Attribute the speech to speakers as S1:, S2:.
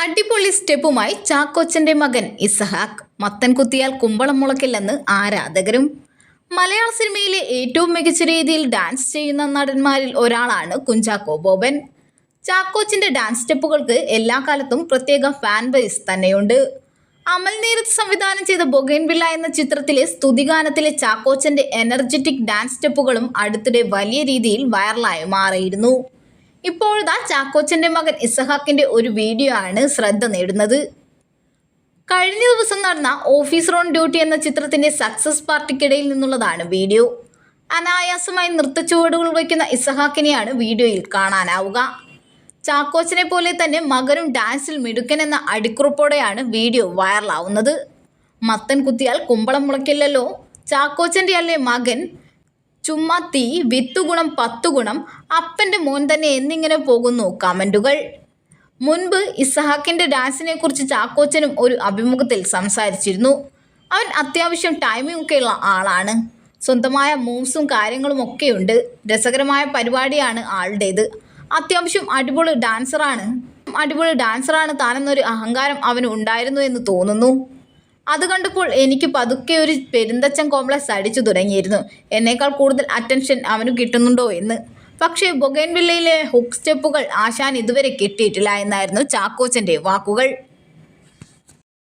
S1: അടിപൊളി സ്റ്റെപ്പുമായി ചാക്കോച്ചന്റെ മകൻ ഇസഹാക്ക് മത്തൻ കുത്തിയാൽ കുമ്പളം മുളക്കില്ലെന്ന് ആരാധകരും. മലയാള സിനിമയിലെ ഏറ്റവും മികച്ച രീതിയിൽ ഡാൻസ് ചെയ്യുന്ന നടന്മാരിൽ ഒരാളാണ് കുഞ്ചാക്കോ ബോബൻ. ചാക്കോച്ചിന്റെ ഡാൻസ് സ്റ്റെപ്പുകൾക്ക് എല്ലാ കാലത്തും പ്രത്യേക ഫാൻ ബേസ് തന്നെയുണ്ട്. അമൽ നീരത്ത് സംവിധാനം ചെയ്ത ബൊഗൈൻവില്ല എന്ന ചിത്രത്തിലെ സ്തുതിഗാനത്തിലെ ചാക്കോച്ചന്റെ എനർജറ്റിക് ഡാൻസ് സ്റ്റെപ്പുകളും അടുത്തിടെ വലിയ രീതിയിൽ വൈറലായി മാറിയിരുന്നു. ഇപ്പോഴതാ ചാക്കോച്ചന്റെ മകൻ ഇസഹാക്കിന്റെ ഒരു വീഡിയോ ആണ് ശ്രദ്ധ നേടുന്നത്. കഴിഞ്ഞ ദിവസം നടന്ന ഓഫീസ് റോൺ ഡ്യൂട്ടി എന്ന ചിത്രത്തിന്റെ സക്സസ് പാർട്ടിക്കിടയിൽ നിന്നുള്ളതാണ് വീഡിയോ. അനായാസമായി നൃത്തച്ചുവടുകൾ വയ്ക്കുന്ന ഇസഹാക്കിനെയാണ് വീഡിയോയിൽ കാണാനാവുക. ചാക്കോച്ചനെ പോലെ തന്നെ മകനും ഡാൻസിൽ മിടുക്കൻ എന്ന അടിക്കുറിപ്പോടെയാണ് വീഡിയോ വൈറലാവുന്നത്. മത്തൻ കുത്തിയാൽ കുമ്പളം മുളയ്ക്കില്ലല്ലോ. ചാക്കോച്ചന്റെ അല്ലേ മകൻ? ചുമ്മാ തീ വിത്തുഗുണം പത്തു ഗുണം അപ്പന്റെ മോൻ തന്നെ എന്നിങ്ങനെ പോകുന്നു കമന്റുകൾ മുൻപ് ഇസഹാക്കിന്റെ ഡാൻസിനെ കുറിച്ച് ചാക്കോച്ചനും ഒരു അഭിമുഖത്തിൽ സംസാരിച്ചിരുന്നു. അവൻ അത്യാവശ്യം ടൈമിംഗ് ഒക്കെയുള്ള ആളാണ്. സ്വന്തമായ മൂവ്സും കാര്യങ്ങളും ഒക്കെയുണ്ട്. രസകരമായ പരിപാടിയാണ് ആളുടേത്. അത്യാവശ്യം അടിപൊളി ഡാൻസറാണ് അടിപൊളി ഡാൻസറാണ് താനെന്നൊരു അഹങ്കാരം അവന് ഉണ്ടായിരുന്നു എന്ന് തോന്നുന്നു. അത് കണ്ടപ്പോൾ എനിക്ക് പതുക്കെ ഒരു പെരുന്തച്ചൻ കോംപ്ലക്സ് അടിച്ചു തുടങ്ങിയിരുന്നു. എന്നേക്കാൾ കൂടുതൽ അറ്റൻഷൻ അവന് കിട്ടുന്നുണ്ടോ എന്ന്. പക്ഷേ ബൊഗൈൻവില്ലയിലെ ഹുക്ക് സ്റ്റെപ്പുകൾ ആശാൻ ഇതുവരെ കിട്ടിയിട്ടില്ല എന്നായിരുന്നു ചാക്കോച്ചന്റെ വാക്കുകൾ.